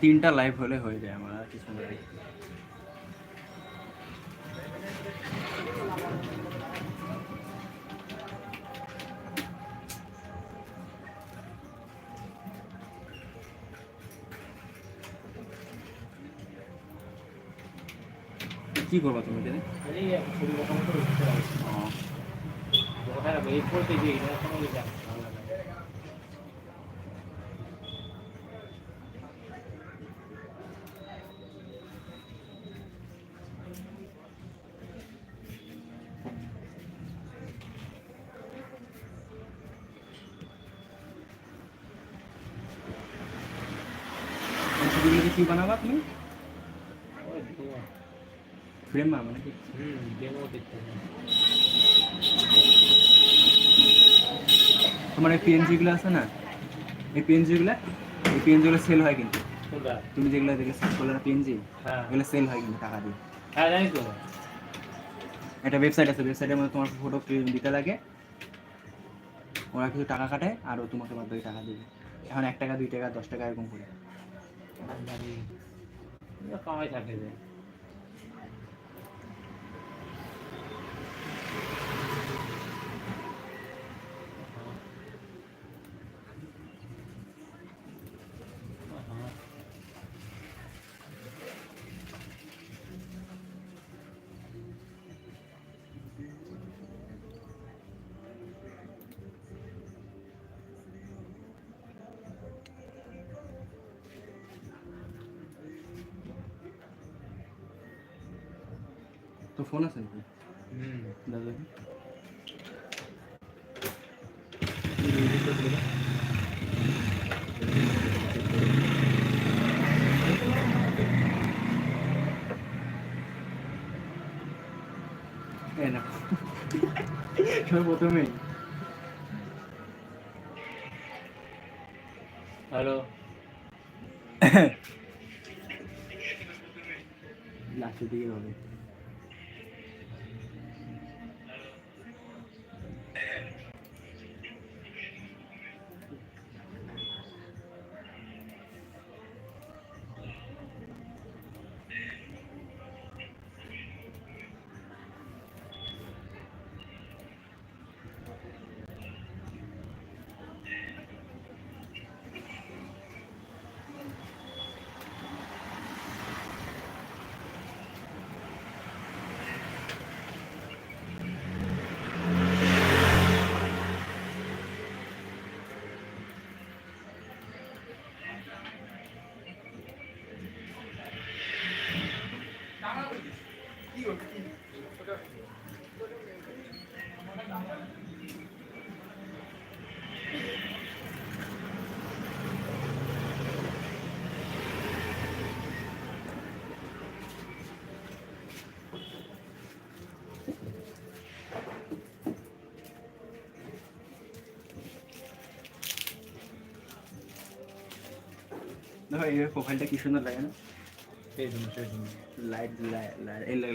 তিনটা লাইভ হলে হয়ে যায় আমার আর কিছু ভালো লাগে এই ছবিগুলোকে কি বানাবা তুমি? ফ্রেম বানাবা নাকি হুম ডেমো দেখতে তোমার এই পিএনজি গুলো আছে না? এই পিএনজি গুলো? এই পিএনজি গুলো সেল হয় কিন্তু। তুমি যেগুলো দেখলে সেল করলে না পিএনজি এগুলো সেল হয় কিন্তু টাকা দিয়ে। হ্যাঁ জানি তো। একটা ওয়েবসাইট আছে ওয়েবসাইটের মধ্যে তোমার ফটো দিতে লাগে। ওরা কিছু টাকা কাটে আর ও তোমাকে বাদ বাকি টাকা দেবে। এখন এক টাকা দুই টাকা দশ টাকা এরকম করে। কামাই থাকে তো ফোন আছে নাকি হুম দাদা এই না সবাই প্রথমেই হ্যালো লাস্টের দিকে হবে দেখো এই প্রোফাইলটা কি সুন্দর লাগে না সেই জন্য সেই জন্য লাইট লাইট এই লাইট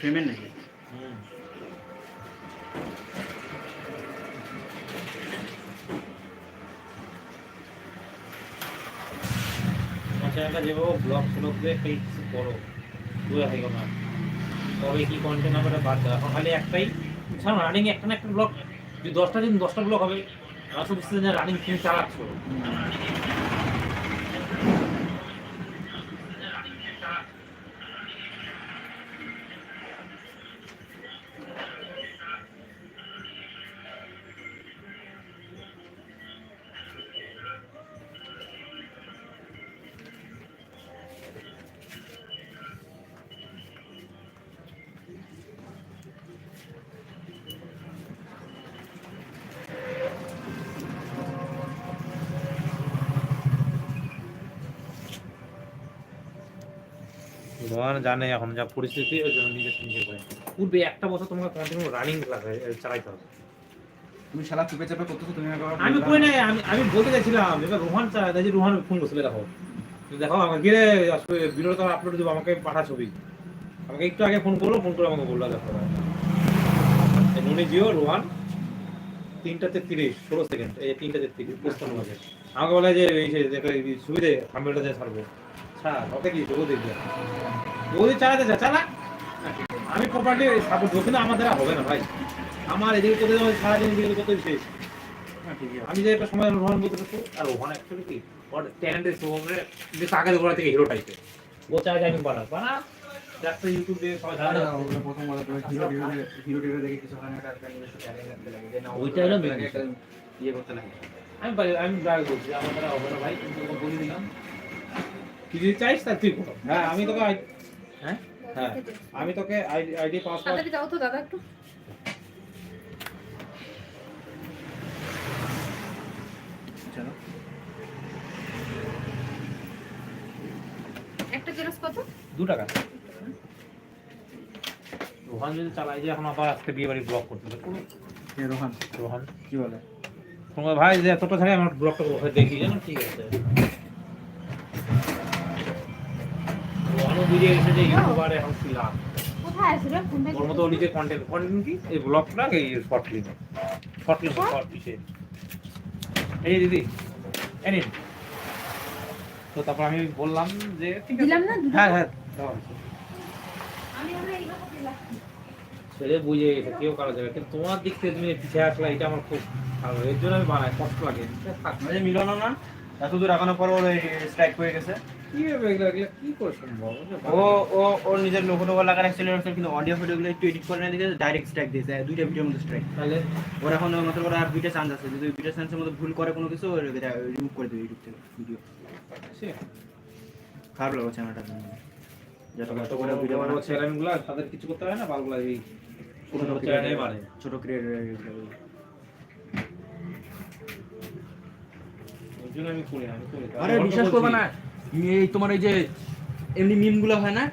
ফ্রেমের নাকি? হুম। আমার চ্যানেলটা যেভাবে ব্লগ ফ্লগ দিয়ে একটা কিছু করো। দূরে না তবে কি কন্টেন্ট হবে বাদ দাও। এখন খালি একটাই। ছাড়ো রানিং একটা না একটা ব্লগ যদি দশটা দিন দশটা ব্লগ হবে বুঝতে যে রানিং তুমি চালাচ্ছ। জানে এখন যা পরিস্থিতি ওই জন্য নিজে নিজে করে। পূর্বে একটা বছর তোমাকে কন্টিনিউ রানিং চালাইতে হবে। তুমি শালা চুপে চাপে করতেছো তুমি আমি কই নাই আমি আমি বলতে চাইছিলাম এবার রোহান চা- দেখি রোহান ফোন করছিল দেখো। দেখো আমাকে গিয়ে ভিডিও তো আপলোড দেবো আমাকে পাঠা ছবি। আমাকে একটু আগে ফোন করল ফোন করে আমাকে বলল দেখো। নুনি জিও রোহান তিনটা তেত্রিশ ষোলো সেকেন্ড এই তিনটা তেত্রিশ পোস্টার মাঝে আমাকে বলে যে এই যে সুবিধে থাম্বেলটা দিয়ে ছাড়বো। ছাড় ওকে কি ও দেখবে। যদি চালাতে চা চালা। আমি প্রপারলি সাপোর্ট করছি না আমার দ্বারা হবে না ভাই। আমার এদিকে করতে যাব সারাদিন এদিকে করতে শেষ। হ্যাঁ। আমি যে একটা সময় রোহন বলতে পারতো আর রোহন অ্যাকচুয়ালি কি ওর ট্যালেন্টের শোভে যে তাকে ওরা থেকে হিরো টাইপের ও চায় যে আমি বানা বানা যাচ্ছে ইউটিউব দিয়ে সবাই না, ওগুলো প্রথম কথা তুমি হিরো টিরো হিরো দেখে কিছু হয় না, একটা নিজস্ব রাখতে লাগে, যে না, ওইটা হলো একটা ইয়ে করতে লাগে। আমি আমি ড্রাইভ করছি আমার দ্বারা হবে না ভাই কিন্তু বলে দিলাম। যদি চাইস তাহলে তুই করো। হ্যাঁ আমি তোকে হ্যাঁ? হ্যাঁ। আমি তোকে আইডি আইডি পাসওয়ার্ড তাড়াতাড়ি যাও তো দাদা একটু। চলো। একটা জেরক্স কত? দু টাকা। রোহান যদি চালাই যে এখন আবার আজকে বিয়ে বাড়ি ব্লক করতে হবে রোহান, রোহান। কি বলে? তোমার ভাই যে এতটা থাকে আমার কোথায় দেখি জানো? ঠিক আছে। রোহানও বুঝে গেছে যে ইউটিউবারে এখন কি লাভ কোথায় আছে ওর মতো নিজে কন্টেন্ট কন্টেন্ট কি? এই ব্লগটা এই short film short film short ইসে এই দিদি এই নিন। তো তারপর আমি বললাম যে ঠিক আছে। দিলাম না হ্যাঁ হ্যাঁ দেওয়া আমি আমরা এইভাবে দিলাম ছেলে বুঝে গেছে কেউ কারও যাবে কিন্তু তোমার দিক থেকে তুমি পিছিয়ে আসলে এটা আমার খুব ভালো এর জন্য আমি বানাই কষ্ট লাগে। থাক মানে মিলনও না, এত দূর আগানোর পর ওর স্ট্রাইক হয়ে গেছে। কি হবে এগুলো? এগুলো কি করে সম্ভব? ও ও ওর নিজের লোগো টোগো লাগার কিন্তু অডিও ভিডিওগুলো একটু এডিট করে না ডাইরেক্ট স্ট্রাইক দিয়েছে। দুইটা ভিডিওর মধ্যে স্ট্রাইক তাহলে? ওর এখন মাত্র করে আর দুইটা চান্স আছে। যদি দুইটা চান্সের মধ্যে ভুল করে কোনো কিছু রিমুভ করে দেবে ইউটিউব থেকে ভিডিও খারাপ লাগছে যত কষ্ট করে ভিডিও বানাচ্ছে। চ্যানেলগুলো তাদের কিছু করতে হয় না? বালগুলো এই ছোট ছোট ছোট চ্যানেলে বানে ছোট ক্রিয়েটর জন্য আমি করি না, আমি করি আরে বিশ্বাস করবে না। এই তোমার এই যে এমনি মিমগুলো হয় না?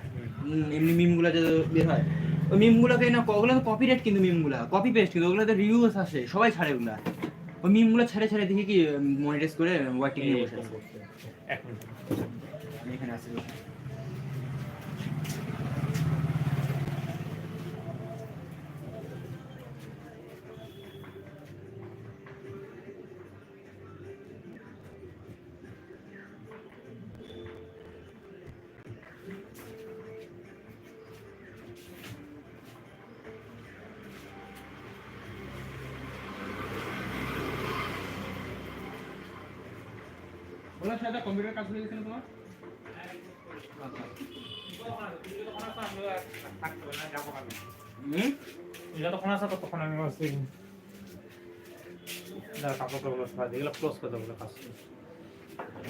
এমনি মিমগুলো যে বের হয়। ওই মিমগুলোকে না ওগুলো তো কপিরাইট কিন্তু মিমগুলা কপি পেস্ট কিন্তু ওগুলোতে রিভিউস আসে সবাই ছাড়ে ওগুলো। ওই মিমগুলো ছাড়ে ছাড়ে দেখি কি মনিটাইজ করে ওয়াইটিং নিয়ে বসে আছে। এখানে আছি। সেটা কম্পিউটার কাজ হয়ে গেছে না তোমার যতক্ষণ আসা ততক্ষণ আমি ক্লোজ করে দেবো কাজ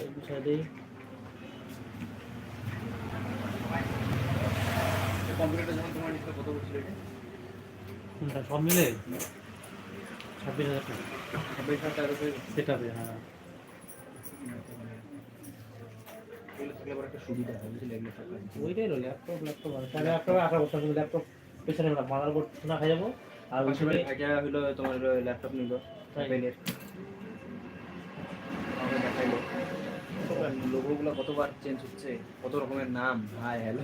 গুছিয়ে দিই কম্পিউটারটা যখন তোমার নিতে কত বলছিল এটা সব মিলে? ছাব্বিশ হাজার টাকা। ছাব্বিশ হাজার টাকা। সেটা হ্যাঁ। থাকলে আবার একটা সুবিধা হয় বুঝলে? ওইটাই ল্যাপটপ ল্যাপটপ তাহলে ল্যাপটপ আঠারো বছর ল্যাপটপ পেছনে মাদারবোর্ড না খাই যাব আর ওই হলো তোমার ল্যাপটপ নিল। মোবাইলের লোগোগুলো কতবার চেঞ্জ হচ্ছে কত রকমের নাম ভাই হ্যালো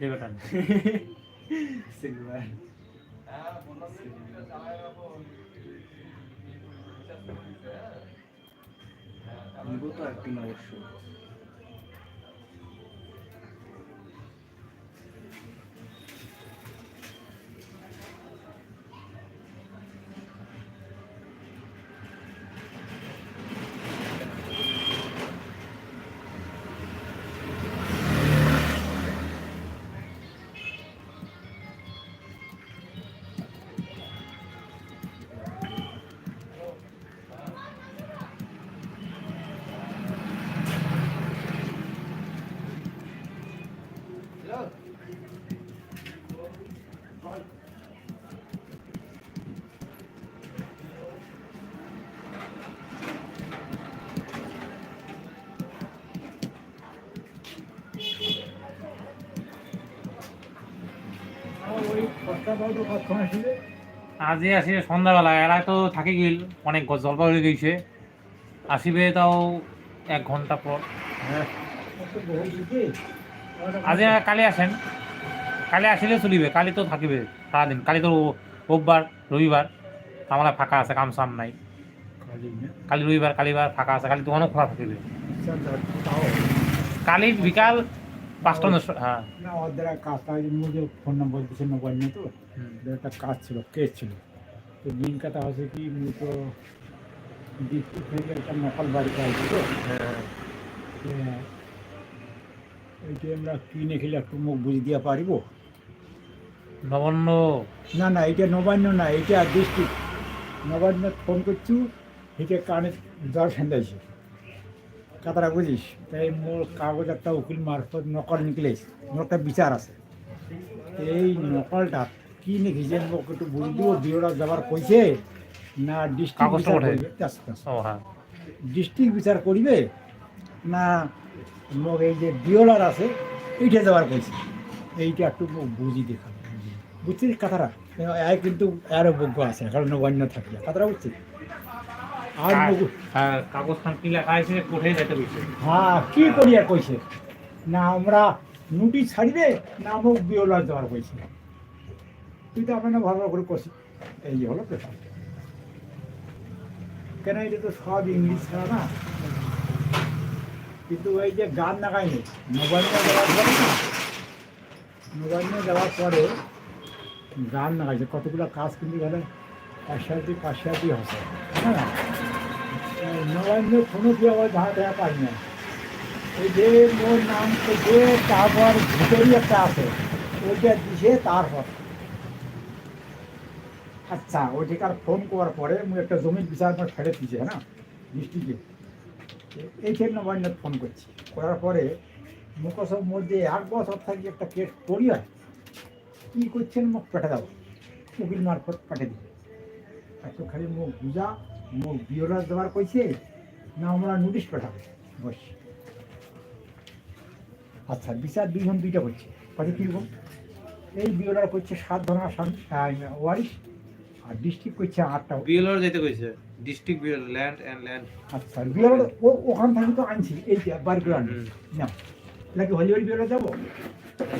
দেবেটান সিলভার। নিবো তো একদিন অবশ্যই আজি আসি সন্ধ্যাবেলা, এরা তো থাকি গেল, অনেক জলপা হয়ে গেছে। আসিবে তাও এক ঘণ্টা পর। আজি কালি আসেন, কালি আসিলে চলিবে, কালি তো থাকিবে সারাদিন, কালি তো রোববার, রবিবার তামালে ফাঁকা আছে, কাম সাম নাই। কালি রবিবার, কালিবার ফাঁকা আছে, কালি দোকানও খোলা থাকিবে। কালি বিকাল পাঁচটা হ্যাঁ। না ওদের এক কাজ তাই মুঝে ফোন নম্বর দিছে মোবাইল নিয়ে তো। একটা কাজ ছিল কেস ছিল। তো দিন কাটা হচ্ছে কি তো ডিস্ট্রিক্ট থেকে একটা নকল বাড়ি পাইছি তো। এইটা আমরা কিনে খেলে একটু মুখ বুঝে দিয়া পারিব। নবান্ন। না না এটা নবান্ন না এটা ডিস্ট্রিক্ট নবান্ন ফোন করছু এটা কানে জ্বর ফেন্দাইছে কথাটা বুঝিস? তাই মোর কাগজ একটা উকিল মারফত নকল নিকলেছ মোর একটা বিচার আছে। এই নকলটা কি লিখিছে মোক একটু বুঝি দিব বিরোধ যাবার কইছে না ডিস্ট্রিক্ট কাগজটা বিচার করিবে? আচ্ছা, আচ্ছা। হ্যাঁ। ডিস্ট্রিক্ট বিচার করিবে না মোক এই যে বিওলার আছে এইটা যাবার কইছে। এইটা একটু বুঝি দেখাবো। বুঝছিস কথাটা? এ কিন্তু আরও যোগ্য আছে কারণ অন্য থাকলে কথাটা বুঝছিস? আর হ্যাঁ। কি লেখা আছে কোথায় যেতে বলছে হ্যাঁ কি করিয়া কইছে? না আমরা ছাড়িবে না বিওলার দেওয়ার কইছে। তুই তো আপনার ভালো করে করছিস এই হলো পেশা কেন এটা তো সব ইংলিশ ছাড়া না? কিন্তু এই যে গান লাগাইনি মোবাইল নিয়ে যাওয়ার পরে না মোবাইল নিয়ে যাওয়ার পরে গান লাগাইছে। কতগুলো কাজ কিন্তু গেলে পাঁচশাটি পাঁচশাটি হচ্ছে। হ্যাঁ। মোবাইল নিয়ে কোনো কি আবার ধারা দেওয়া পাই না ওই যে মোর নাম থেকে তারপর ভিতরই একটা আছে ওইটা দিছে তারপর আচ্ছা ওইটাকার ফোন করার পরে মুই একটা জমির বিচার আমার ছেড়ে দিছে হ্যাঁ ডিস্ট্রিক্টে এইখানে নবান্ন ফোন করছি করার পরে মুখসব মধ্যে এক বছর থাকি একটা কেস করি হয় কী করছেন মুখ পেটে দাও উকিল মারফত পাঠিয়ে দিবে এত খালি মুখ বুঝা মুখ বিওরাজ দেওয়ার কইছে না আমরা নোটিশ পাঠাবো। বস। আচ্ছা বিচার দুইজন দুইটা করছে। কত কীরকম এই বিওলার করছে সাত ধরনের ওয়ারিশ আর ডিস্ট্রিক্ট করছে আটটা। বিএলওর যেতে কইছে district BL land and land আচ্ছা ও ওখান থেকে তো আনছি এই আনছি না নাকি হলি হলি বিওলা যাব?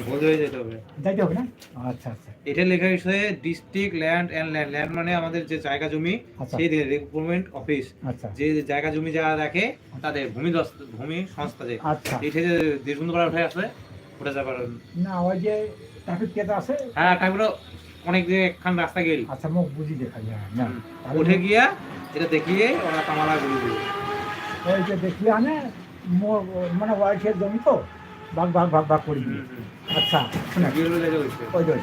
বলতে হয়ে যেতে হবে। যাইতে হবে না? আচ্ছা আচ্ছা। এটা লেখা হয়েছে district land and land land মানে আমাদের যে জায়গা জমি আচ্ছা। সেই রিক্রুটমেন্ট অফিস আচ্ছা। যে জায়গা জমি যারা রাখে তাদের ভূমি ভূমি সংস্থা যে। আচ্ছা। এটা যে দেশবন্ধু করা উঠে আসে ওটা যাবার না ওই যে ট্রাফিক কেটে আছে? হ্যাঁ অনেক যে একখান রাস্তা গেল। আচ্ছা মুখ বুঝি দেখা যায় না। উঠে গিয়া এটা দেখিয়ে ওরা কামালা বলে দিবে। ওই যে দেখি আনে মোর মানে ওয়ারিশের জমি তো? ভাগ ভাগ ভাগ ভাগ করে। আচ্ছা। বিএলও ওই দোষ।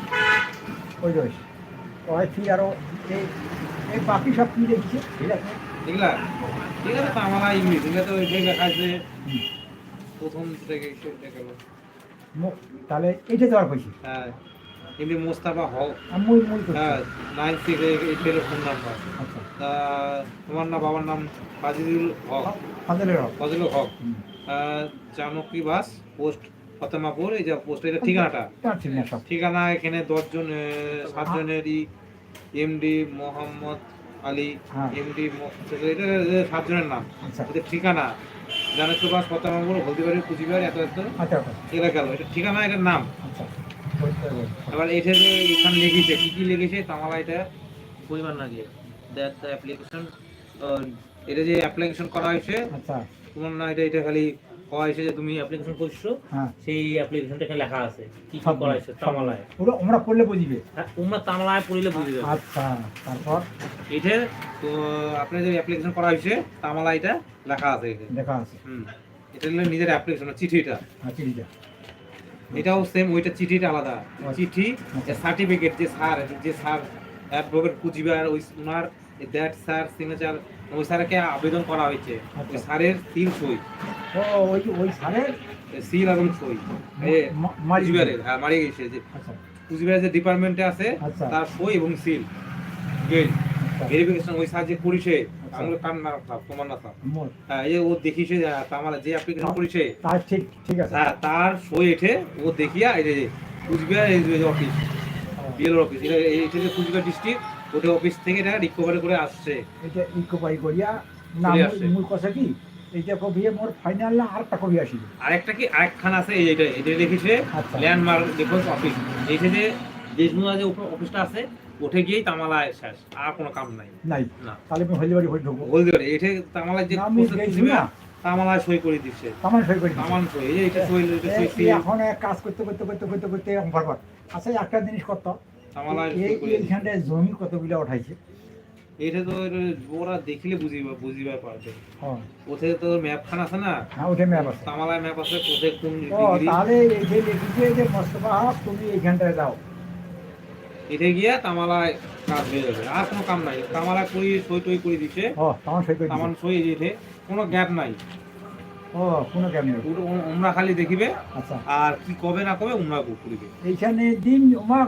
ওই দোষ। ওই কি আরও এই এই বাকি সব কি দেখছে? ঠিক আছে। এগুলা ঠিক আছে ইংলিশ এগুলা তো ওই লেখা প্রথম থেকে মুখ তাহলে এইটা দেওয়ার হ্যাঁ। এমনি মোস্তাফা হক। মুই হ্যাঁ nine six eight phone number. আচ্ছা। তা তোমার না বাবার নাম ফাজিলুল হক। ফাজলের হক। ফজলুল হক। জানকী বাস পোস্ট ফতেমাপুর এই যে পোস্ট এটা ঠিকানাটা। ঠিকানা এখানে দশজন সাতজনেরই এমডি মোহাম্মদ আলী হ্যাঁ। এমডি এটা এটা সাতজনের নাম। আচ্ছা। এটা ঠিকানা জানকী বাস ফতেমাপুর হলদিবাড়ি কুচিবিহার এত এত আচ্ছা আচ্ছা। গেল এটা ঠিকানা এটার নাম। আচ্ছা। এবার এটা যে এখানে লিখেছে কি কি লিখেছে তামালা এটা? পরিমাণ না দিয়ে দ্যাট দ্য অ্যাপ্লিকেশন এটা যে অ্যাপ্লিকেশন করা হয়েছে আচ্ছা। তোমার না এটা এটা খালি হয়েছে যে তুমি অ্যাপ্লিকেশন করছ হ্যাঁ। সেই অ্যাপ্লিকেশনটা এখানে লেখা আছে। কি কি সব করা তামালায়। ওরা আমরা পড়লে বুঝিবে। হ্যাঁ, তোমরা তামালায় পড়লে বুঝে যাবে আচ্ছা তারপর? এটা তো আপনার যে অ্যাপ্লিকেশন করা হয়েছে তামালা এটা লেখা আছে দেখা আছে। হুম এটা হলো নিজের অ্যাপ্লিকেশন চিঠিটা এইটা এটাও সেম ওইটা চিঠিটা আলাদা। চিঠি আচ্ছা। সার্টিফিকেট যে স্যার যে স্যার অ্যাডভোকেট কুচিবার ওই ওনার দ্যাট স্যার সিগনেচার ওই স্যারকে আবেদন করা হয়েছে। আচ্ছা। ওই স্যারের সিল সই। ও ওই ওই সারের সিল এবং সই। কুচবিহারের হ্যাঁ মারি গেছে যে আচ্ছা। কুচবিহারের যে ডিপার্টমেন্টে আছে আচ্ছা। তার সই এবং সিল ভেরিফিকেশন ওই স্যার যে করেছে আমার কান না থাক তোমার না হ্যাঁ এই ও দেখিছে আমার যে অ্যাপ্লিকেশন করেছে তার ঠিক ঠিক আছে। হ্যাঁ তার সই এঠে ও দেখিয়া এই যে কুচবিহার এই যে অফিস বিএলওর অফিস এটা এটা যে কুচবিহার ডিস্ট্রিক্ট ওটা অফিস থেকে এটা রিকভারি করে আসছে। এটা ইকোপাই করিয়া না মূল- কথা কি? এইটা কবি মোর ফাইনাল না আরেকটা কবি আসিল। আরেকটা কি? আরেকখান আছে এই এটা এটা লিখেছে ল্যান্ডমার্ক ডিফেন্স অফিস এইটা যে দেশমুদা যে অফিসটা আছে উঠে গিয়েই তামালায় শেষ আর কোনো কাম নাই। নাই। না। তাহলে আমি হলদিবাড়ি হয়ে ঢুকবো। হলদিবাড়ি এটা তামালায় যে না, তামালায় সই করে দিচ্ছে। তামান সই করে তামান সই এই যে এটা সই এখন কাজ করতে করতে করতে করতে করতে বরবার আচ্ছা একটা জিনিস করতো এইখানটায় জমি কতগুলো উঠাইছে এটা তো এটা ওরা দেখলে বুঝিবা বুঝিবা পারবে। হ্যাঁ। ওতে তো ম্যাপ খান আছে না? হ্যাঁ ম্যাপ আছে। তামালায় ম্যাপ আছে কোথায় কোন তাহলে এই যে লিখেছে যে মোস্তফা তুমি এইখানটায় যাও। এটা গিয়ে তামালায় কাজ হয়ে যাবে। আর কোনো কাম নাই। তামালায় করি সই টই করে দিচ্ছে ও তামান সই তামান দিছে। সই কোনো গ্যাপ নাই। ও কোনো নেই। উমরা খালি দেখিবে আচ্ছা। আর কি কবে না কবে উমরা করিবে এইখানে দিন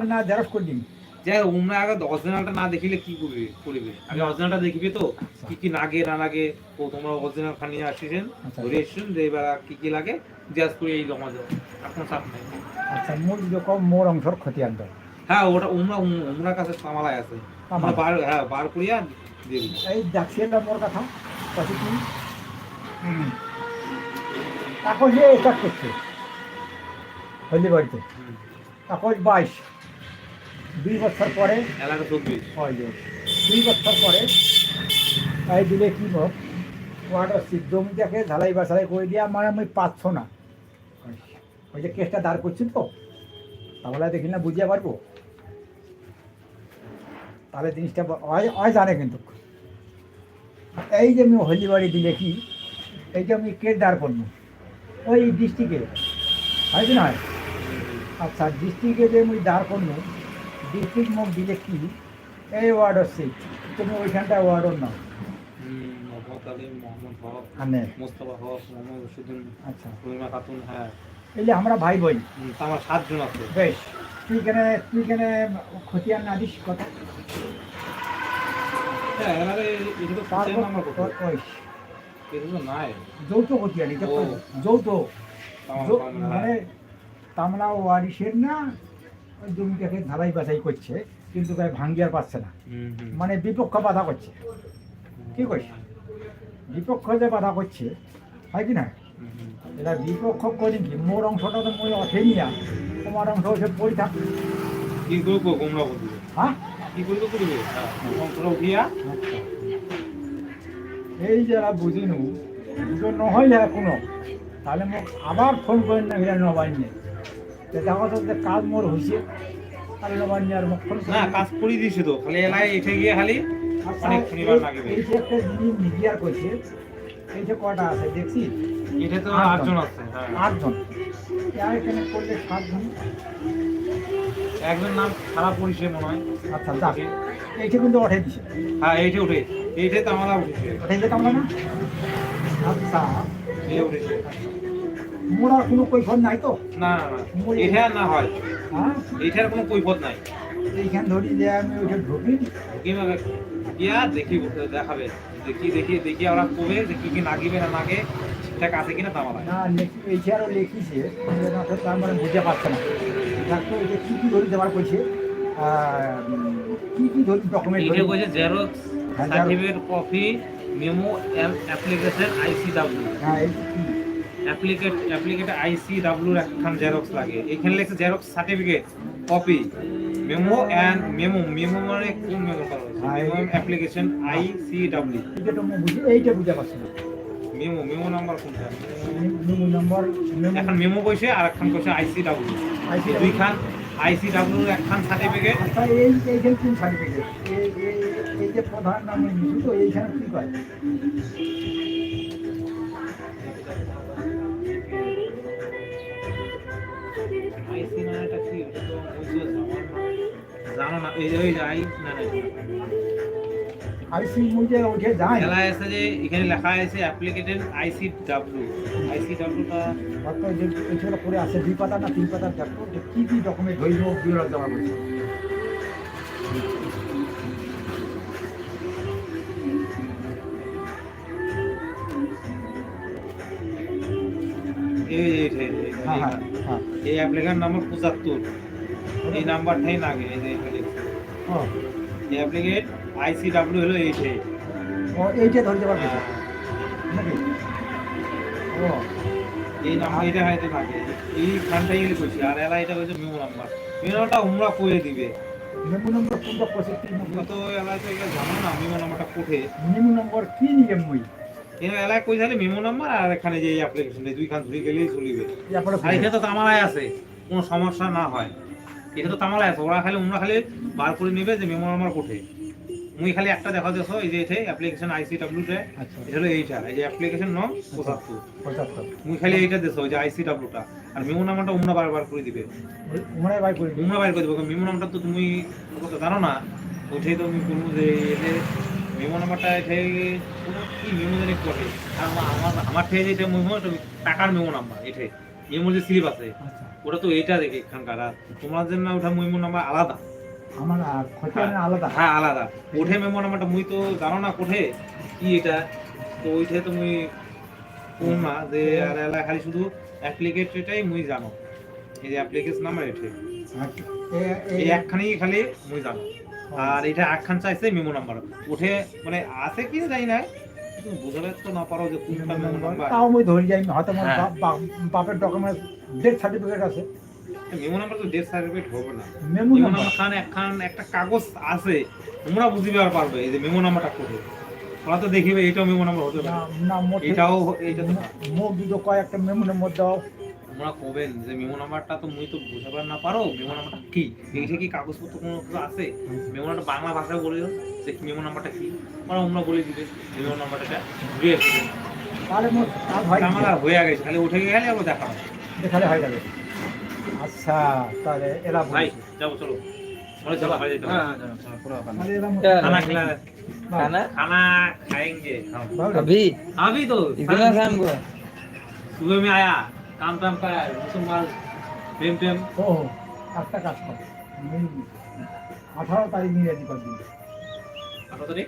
না করে দিন। যাই হোক, উমরা আগে অরিজিনালটা না দেখিলে কি করবে করিবে? আগে অরিজিনালটা দেখিবে তো কি কি লাগে না লাগে তো তোমরা অরিজিনাল খানি আসিছেন আচ্ছা। ধরে এসছেন যে এবার কি কি লাগে করে এই জমা চাপ নাই। আচ্ছা মূল যখন মোর অংশর ক্ষতি আনবে। হ্যাঁ ওটা উমরা কাছে সামালায় আছে। আমরা বার হ্যাঁ বার করিয়া দিয়ে এই দেখছিলাম মোর কথা? কত কি? হুম। কাগজ যে এটা করছে হলদিবাড়িতে হুম। কাগজ বাইশ। দুই বছর পরে দুই বছর পরে এই দিলে কি হোক ওয়াটার জমিটাকে ঢালাই বাসালাই করে দিয়া মানে আমি পাচ্ছ না। ওই যে কেসটা দাঁড় করছি তো তাহলে দেখি না বুঝিয়ে পারব। তাহলে জিনিসটা অয়- জানে কিন্তু। এই যে আমি হলিবাড়ি দিলে কি এই যে আমি কেস দাঁড় করব। ওই ডিস্ট্রিক্টে হয় কি নয় আচ্ছা ডিস্ট্রিক্টে যে আমি দাঁড় করব ডিস্ট্রিক্ট মুখ দিলে কি? এই ওয়ার্ডর সিট তুমি ওইখানটায় ওয়ার্ডর নাও। আচ্ছা। হ্যাঁ। আমরা ভাই বোন। তা আমার সাতজন আছে। বেশ। তুই কেন তুই কেন খতিয়ান না দিস কথা? হ্যাঁ এবারে যৌথ এটা ও। যৌথ মানে তামলা ওয়ারিসের না জমিটাকে ধারাই বাছাই করছে কিন্তু গায়ে ভাঙ্গিয়ার পাচ্ছে না। মানে বিপক্ষ বাধা করছে। কি কইছে? বিপক্ষ যে বাধা করছে হয় কি না। এটা বিপক্ষ করি কি? মোর অংশটা তো মই অঠে নিয়া। তোমার অংশ হচ্ছে পড়ে থাক। কি করব করবে? হ্যাঁ? কি করব করবে? হ্যাঁ গোমরা উঠিয়া আচ্ছা। এই যারা বুঝি নু দুটো নহইলে কোনো তাহলে মোক আবার ফোন করেন না হিরা নবান্নে। দেখো তো যে কাজ মোর হয়েছে আর নবান্নে আর মোক ফোন না কাজ করে দিয়েছে তো খালি এলাই এঠে গিয়ে খালি অনেক শনিবার লাগে। এই যে একটা জিনিস মিডিয়ার করছে এই যে কটা আছে দেখছি? এটা তো আটজন। আছে হ্যাঁ। আটজন। আর এখানে করলে সাতজন। একজন নাম খারাপ পরিচয় মনে হয়। আচ্ছা এইটা কিন্তু ওঠে দিছে। হ্যাঁ এইটা উঠে এইটা তো আমরা উঠেছে যেতে আমরা না? আচ্ছা। এই উঠেছে মোর আর কোনো কৈফত নাই তো? না না এটা না হয়। হ্যাঁ? এইটার কোনো কৈফত নাই। এইখান ধরি যে আমি ওইটা ঢুকি। কীভাবে গিয়া দেখি দেখাবে। দেখি দেখি দেখি ওরা কবে যে কি কি নাগিবে না নাগে। ঠিকঠাক আছে কিনা তা মালায় না লেখি এইটা আরও লিখিছে তার মানে বুঝতে পারছে না। ডাক্তার যে কী কী ধরি দেওয়ার কইছে কী কী ধরি ডকুমেন্ট এইটা কইছে xerox. Certificate copy memo application ICW. হ্যাঁ কি? অ্যাপ্লিকেট অ্যাপ্লিকেট আইসিডব্লিউর একখান জেরক্স লাগে। এখানে লেখছে xerox certificate copy memo and memo. Memo মানে কোন মেমো করা হয়েছে? হ্যাঁ, অ্যাপ্লিকেশন আইসিডব্লিউ। এইটা বুঝতে পারছি না। মেমো মেমো নাম্বার কোনটা? মেমো নম্বর এখন মেমো কইছে আর একখান কইছে আইসিডব্লিউ। আইসি দুইখান আইসিডব্লিউর একখান সার্টিফিকেট আচ্ছা এই এইখানে কোন সার্টিফিকেট এই যে প্রধান নাম তো এইখানে কি কয় আইসি কি ওটা তো বুঝছ জানো না এই যে আই না না আইসি মুজে আছে যে এখানে লেখা আছে অ্যাপ্লিকেটেড আইসিডব্লিউ আইসিডব্লিউটা অত যে এইগুলো করে আছে দুই পাতা না তিন পাতা দেখো যে কি ডকুমেন্ট হইল? বিরল জমা হ্যাঁ হ্যাঁ হ্যাঁ। এই অ্যাপ্লিকেন্ট নাম্বার পঁচাত্তর। এই নাম্বারটাই লাগে এই যে এখানে। এই আইসিডব্লিউ হলো এইটে। ও এইটা ধরতে পারবে। ও। এই নাম্বার এটা হাইতে থাকে এই খানটাই গেলে কইছি আর এলা এটা হচ্ছে মেমো নাম্বার। মেমো নাম্বারটা উমরা কয়ে দিবে। মেমু নম্বর কোনটা পঁচিশ তো এলাকায় তো এগুলো জানো না মেমো নাম্বারটা কোঠে। মেমু নম্বর কি নিয়ে মই এই এলাকায় কই তাহলে মেমো নাম্বার আর এখানে যে এই অ্যাপ্লিকেশনটা দুই খান ধরে গেলেই চলিবে। আর এটা তো তামালায় আছে কোনো সমস্যা না হয়। এটা তো তামালায় আছে ওরা খালি ওরা খালি বার করে নেবে যে মেমো নাম্বার কোঠে। মুই খালি একটা দেখা দেখো এই যে এটা অ্যাপ্লিকেশন আইসিডব্লিউ তে আচ্ছা। এটা হলো এইটা এই যে অ্যাপ্লিকেশন নং পঁচাত্তর। পঁচাত্তর। মুই খালি এইটা দেছো যে আইসিডব্লিউটা আর মেমো নাম্বারটা উমরা বারবার করে দিবে। মনে ভাই করে দিই উমরা বাইর করে দিবে মেমো নাম্বারটা তো তুমি তো জানো না। ওইটাই তো আমি বলব যে এদের মেমো নাম্বারটা কোনো কি মেমো জানি করে আর আমার আমার- থেকে যেটা মেমো এটা টাকার মেমো নাম্বার এটাই। মেমো যে স্লিপ আছে আচ্ছা। ওটা তো এইটা দেখে এখানকার আর তোমাদের না ওটা মেমো নাম্বার আলাদা। আমার আর আলাদা? হ্যাঁ আলাদা। ওঠে মেমো নাম্বারটা মুই তো জানো না কোঠে কি এটা। তো ওইটা তো মুই কোন না যে আর এলা খালি শুধু অ্যাপ্লিকেট এটাই মুই জানো। এই যে অ্যাপ্লিকেশন নাম্বার এটাই আচ্ছা, এই একখানি খালি মুই জানো। আর এটা একখান চাইছে মেমো নাম্বার ওঠে মানে আছে কি জানি না বোঝালে তো না পারো যে কোনটা মেমো নাম্বার তাও আমি ধরি যাই হয়তো আমার হ্যাঁ। বাপ- বাপ- বাপের ডকুমেন্ট ডেথ সার্টিফিকেট আছে। মেমো নাম্বার তো ডেথ সার্টিফিকেট হবে না। মেমো নাম্বার খান একখান একটা কাগজ আছে তোমরা বুঝিবে আর পারবে এই যে মেমো নাম্বারটা কোথায়। ওরা তো দেখিবে এটাও মেমো নাম্বার হতে পারে। না এটাও এইটা তো মুখ দুটো কয় একটা মেমু নম্বর দাও। তোমরা কবেন যে মেমো নাম্বারটা তো মুই তো বুঝাবার না পারো মেমো নাম্বারটা কি এইটা কি কাগজপত্র কোনো কিছু আছে মেমো নাম্বারটা বাংলা ভাষায় বলে দাও যে মেমো নাম্বারটা কি ওরা তোমরা বলে দিবে মেমো নাম্বারটা ঘুরে এসেছে তাহলে মোট কাজ হয় আমার আর হয়ে গেছে খালি উঠে গেলে আবার দেখা হবে। দেখালে হয়ে যাবে আচ্ছা তাহলে এরা ভাই বলছে। যাবো চলো চলো চলো ভাই যেতে হবে। হ্যাঁ হ্যাঁ চলো, পুরো ওখানে। তাহলে এরা মোট- হ্যাঁ। खाना खिला खाना खाना खाएंगे हम ভালো। अभी अभी तो इतना शाम को सुबह में आया কাম টাম পায় মুসলমান প্রেম প্রেম ও একটা কাজ করে। আঠারো তারিখ নিয়ে দিন আঠারো তারিখ?